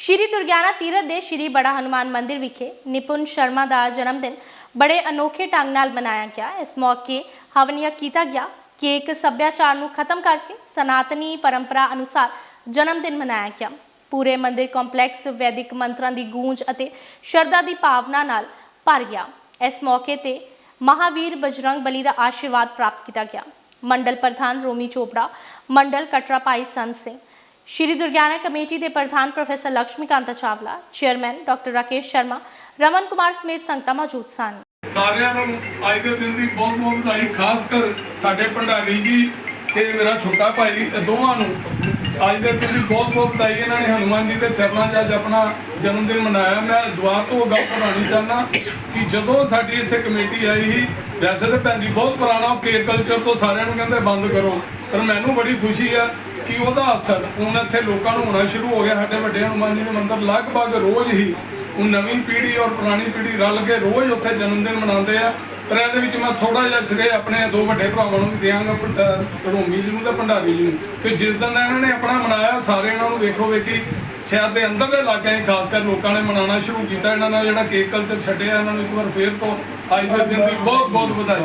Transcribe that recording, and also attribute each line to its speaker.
Speaker 1: ਸ਼੍ਰੀ ਦੁਰਗਿਆਨਾ ਤੀਰਥ ਦੇ ਸ਼੍ਰੀ ਬੜਾ ਹਨੂਮਾਨ ਮੰਦਿਰ ਵਿਖੇ ਨਿਪੁੰਨ ਸ਼ਰਮਾ ਦਾ ਜਨਮ ਦਿਨ ਬੜੇ ਅਨੋਖੇ ਢੰਗ ਨਾਲ ਮਨਾਇਆ ਗਿਆ। ਇਸ ਮੌਕੇ ਹਵਨੀਆ ਕੀਤਾ ਗਿਆ ਕੇਕ ਸੱਭਿਆਚਾਰ ਨੂੰ ਖਤਮ ਕਰਕੇ ਸਨਾਤਨੀ ਪਰੰਪਰਾ ਅਨੁਸਾਰ ਜਨਮ ਦਿਨ ਮਨਾਇਆ ਗਿਆ। ਪੂਰੇ ਮੰਦਿਰ ਕੰਪਲੈਕਸ ਵੈਦਿਕ ਮੰਤਰਾਂ ਦੀ ਗੂੰਜ ਅਤੇ ਸ਼ਰਧਾ ਦੀ ਭਾਵਨਾ ਨਾਲ ਭਰ ਗਿਆ। ਇਸ ਮੌਕੇ ਤੇ ਮਹਾਵੀਰ ਬਜਰੰਗ ਬਲੀ ਦਾ ਆਸ਼ੀਰਵਾਦ ਪ੍ਰਾਪਤ ਕੀਤਾ ਗਿਆ। ਮੰਡਲ ਪ੍ਰਧਾਨ ਰੋਮੀ ਚੋਪੜਾ, ਮੰਡਲ ਕਟਰਾ ਭਾਈ ਸੰਤ ਸਿੰਘ ਸ਼੍ਰੀ ਦੁਰਗਿਆਨਾ ਕਮੇਟੀ ਦੇ ਪ੍ਰਧਾਨ professor Laxmikant Chawla, chairman doctor Rakesh Sharma, Raman Kumar ਸਮੇਤ ਸੰਗਤਾਂ ਮੌਜੂਦ ਸਨ।
Speaker 2: ਸਾਰਿਆਂ ਨੂੰ ਅੱਜ ਦੇ ਦਿਨ ਦੀ ਬਹੁਤ ਬਹੁਤ ਵਧਾਈ, ਖਾਸ ਕਰ ਸਾਡੇ ਭੰਡਾਰੀ ਜੀ ਤੇ ਮੇਰਾ ਛੋਟਾ ਭਾਈ, ਇਹ ਦੋਵਾਂ ਨੂੰ ਅੱਜ ਦੇ ਦਿਨ ਬਹੁਤ ਬਹੁਤ ਵਧਾਈ ਇਹਨਾਂ ਨੇ ਹਨੂਮਾਨ ਜੀ ਦੇ ਚਰਨਾਂ 'ਚ ਅੱਜ ਆਪਣਾ ਜਨਮ ਦਿਨ ਮਨਾਇਆ। ਮੈਂ ਦੁਆ ਤੋਂ ਗੱਲ ਬਣਾਉਣੀ ਚਾਹਨਾ ਕਿ ਜਦੋਂ ਸਾਡੀ ਇੱਥੇ ਕਮੇਟੀ ਆਈ ਸੀ, ਵੈਸੇ ਤਾਂ ਭੈਣ ਜੀ ਬਹੁਤ ਪੁਰਾਣਾ ਕੇਕ ਕਲਚਰ ਤੋਂ ਸਾਰਿਆਂ ਨੂੰ ਕਹਿੰਦੇ ਬੰਦ ਕਰੋ, ਪਰ ਮੈਨੂੰ ਬੜੀ ਖੁਸ਼ੀ ਆ ਕਿ ਉਹਦਾ ਅਸਰ ਹੁਣ ਇੱਥੇ ਲੋਕਾਂ ਨੂੰ ਹੋਣਾ ਸ਼ੁਰੂ ਹੋ ਗਿਆ। ਸਾਡੇ ਵੱਡੇ ਹਨੂਮਾਨ ਜੀ ਦੇ ਮੰਦਰ ਲਗਭਗ ਰੋਜ਼ ਹੀ ਹੁਣ ਨਵੀਂ ਪੀੜ੍ਹੀ ਔਰ ਪੁਰਾਣੀ ਪੀੜ੍ਹੀ ਰਲ ਕੇ ਰੋਜ਼ ਉੱਥੇ ਜਨਮ ਦਿਨ ਮਨਾਉਂਦੇ ਆ। ਪਰ ਇਹਦੇ ਵਿੱਚ ਮੈਂ ਥੋੜਾ ਜਿਹਾ ਸਿਰੇ ਆਪਣੇ ਦੋ ਵੱਡੇ ਭਰਾਵਾਂ ਨੂੰ ਵੀ ਦਿਆਂਗਾ ਰੋਮੀ ਜੀ ਨੂੰ ਤੇ ਭੰਡਾਰੀ ਜੀ ਨੂੰ। ਕਿ ਜਿਸ ਦਿਨ ਇਹਨਾਂ ਨੇ ਆਪਣਾ ਮਨਾਇਆ, ਸਾਰੇ ਇਹਨਾਂ ਨੂੰ ਵੇਖੋ ਵੇਖੀ ਸ਼ਹਿਰ ਦੇ ਅੰਦਰਲੇ ਇਲਾਕਿਆਂ 'ਚ ਖਾਸ ਕਰ ਲੋਕਾਂ ਨੇ ਮਨਾਉਣਾ ਸ਼ੁਰੂ ਕੀਤਾ। ਇਹਨਾਂ ਨੇ ਜਿਹੜਾ ਕੇਕ ਕਲਚਰ ਛੱਡਿਆ, ਇਹਨਾਂ ਨੂੰ ਇੱਕ ਵਾਰ ਫੇਰ ਤੋਂ ਅੱਜ ਦੇ ਦਿਨ ਦੀ ਬਹੁਤ ਬਹੁਤ ਵਧਾਈ।